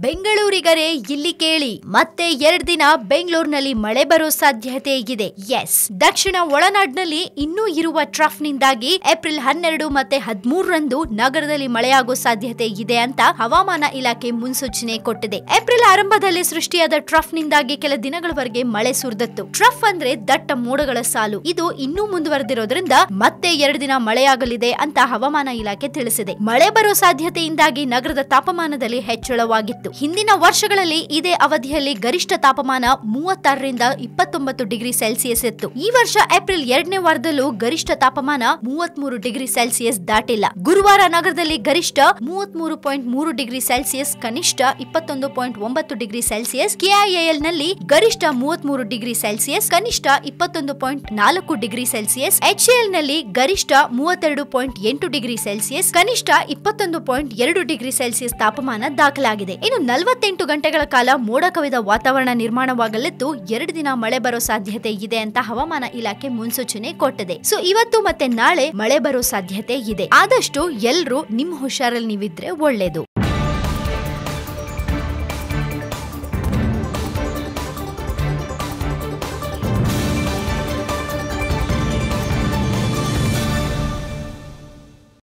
ಬೆಂಗಳೂರಿಗರೇ ಇಲ್ಲಿ ಕೇಳಿ. ಮತ್ತೆ ಎರಡ್ ದಿನ ಬೆಂಗಳೂರಿನಲ್ಲಿ ಮಳೆ ಬರೋ ಸಾಧ್ಯತೆ ಇದೆ. ಎಸ್ ದಕ್ಷಿಣ ಒಳನಾಡಿನಲ್ಲಿ ಇನ್ನೂ ಇರುವ ಟ್ರಫ್ ನಿಂದಾಗಿ ಏಪ್ರಿಲ್ ಹನ್ನೆರಡು ಮತ್ತೆ ಹದಿಮೂರರಂದು ನಗರದಲ್ಲಿ ಮಳೆಯಾಗೋ ಸಾಧ್ಯತೆ ಇದೆ ಅಂತ ಹವಾಮಾನ ಇಲಾಖೆ ಮುನ್ಸೂಚನೆ ಕೊಟ್ಟಿದೆ. ಏಪ್ರಿಲ್ ಆರಂಭದಲ್ಲಿ ಸೃಷ್ಟಿಯಾದ ಟ್ರಫ್ ನಿಂದಾಗಿ ಕೆಲ ದಿನಗಳವರೆಗೆ ಮಳೆ ಸುರಿದತ್ತು. ಟ್ರಫ್ ಅಂದ್ರೆ ದಟ್ಟ ಮೋಡಗಳ ಸಾಲು. ಇದು ಇನ್ನೂ ಮುಂದುವರೆದಿರೋದ್ರಿಂದ ಮತ್ತೆ ಎರಡು ದಿನ ಮಳೆಯಾಗಲಿದೆ ಅಂತ ಹವಾಮಾನ ಇಲಾಖೆ ತಿಳಿಸಿದೆ. ಮಳೆ ಬರೋ ಸಾಧ್ಯತೆಯಿಂದಾಗಿ ನಗರದ ತಾಪಮಾನದಲ್ಲಿ ಹೆಚ್ಚಳವಾಗಿತ್ತು. ಹಿಂದಿನ ವರ್ಷಗಳಲ್ಲಿ ಇದೇ ಅವಧಿಯಲ್ಲಿ ಗರಿಷ್ಠ ತಾಪಮಾನ ಮೂವತ್ತಾರರಿಂದ ಇಪ್ಪತ್ತೊಂಬತ್ತು ಡಿಗ್ರಿ ಸೆಲ್ಸಿಯಸ್ ಇತ್ತು. ಈ ವರ್ಷ ಏಪ್ರಿಲ್ ಎರಡನೇ ವಾರದಲ್ಲೂ ಗರಿಷ್ಠ ತಾಪಮಾನ ಮೂವತ್ಮೂರು ಡಿಗ್ರಿ ಸೆಲ್ಸಿಯಸ್ ದಾಟಿಲ್ಲ. ಗುರುವಾರ ನಗರದಲ್ಲಿ ಗರಿಷ್ಠ ಮೂವತ್ಮೂರು ಪಾಯಿಂಟ್ ಮೂರು ಡಿಗ್ರಿ ಸೆಲ್ಸಿಯಸ್, ಕನಿಷ್ಠ ಇಪ್ಪತ್ತೊಂದು ಪಾಯಿಂಟ್ ಒಂಬತ್ತು ಡಿಗ್ರಿ ಸೆಲ್ಸಿಯಸ್ ಕೆಐಎಲ್ನಲ್ಲಿ ಗರಿಷ್ಠ ಮೂವತ್ಮೂರು ಡಿಗ್ರಿ ಸೆಲ್ಸಿಯಸ್, ಕನಿಷ್ಠ ಇಪ್ಪತ್ತೊಂದು ಪಾಯಿಂಟ್ ನಾಲ್ಕು ಡಿಗ್ರಿ ಸೆಲ್ಸಿಯಸ್ ಎಚ್ಎಲ್ನಲ್ಲಿ ಗರಿಷ್ಠ ಮೂವತ್ತೆರಡು ಪಾಯಿಂಟ್ ಎಂಟು ಡಿಗ್ರಿ ಸೆಲ್ಸಿಯಸ್, ಕನಿಷ್ಠ ಇಪ್ಪತ್ತೊಂದು ಪಾಯಿಂಟ್ ಎರಡು ಡಿಗ್ರಿ ಸೆಲ್ಸಿಯಸ್ ತಾಪಮಾನ ದಾಖಲಾಗಿದೆ. ಇನ್ನು ನಲವತ್ತೆಂಟು ಗಂಟೆಗಳ ಕಾಲ ಮೋಡ ಕವಿದ ವಾತಾವರಣ ನಿರ್ಮಾಣವಾಗಲಿದ್ದು, ಎರಡು ದಿನ ಮಳೆ ಬರೋ ಸಾಧ್ಯತೆ ಇದೆ ಅಂತ ಹವಾಮಾನ ಇಲಾಖೆ ಮುನ್ಸೂಚನೆ ಕೊಟ್ಟಿದೆ. ಸೊ, ಇವತ್ತು ಮತ್ತೆ ನಾಳೆ ಮಳೆ ಬರೋ ಸಾಧ್ಯತೆ ಇದೆ. ಆದಷ್ಟು ಎಲ್ರೂ ನಿಮ್ ಹುಷಾರಲ್ಲಿ ನೀವಿದ್ರೆ ಒಳ್ಳೇದು.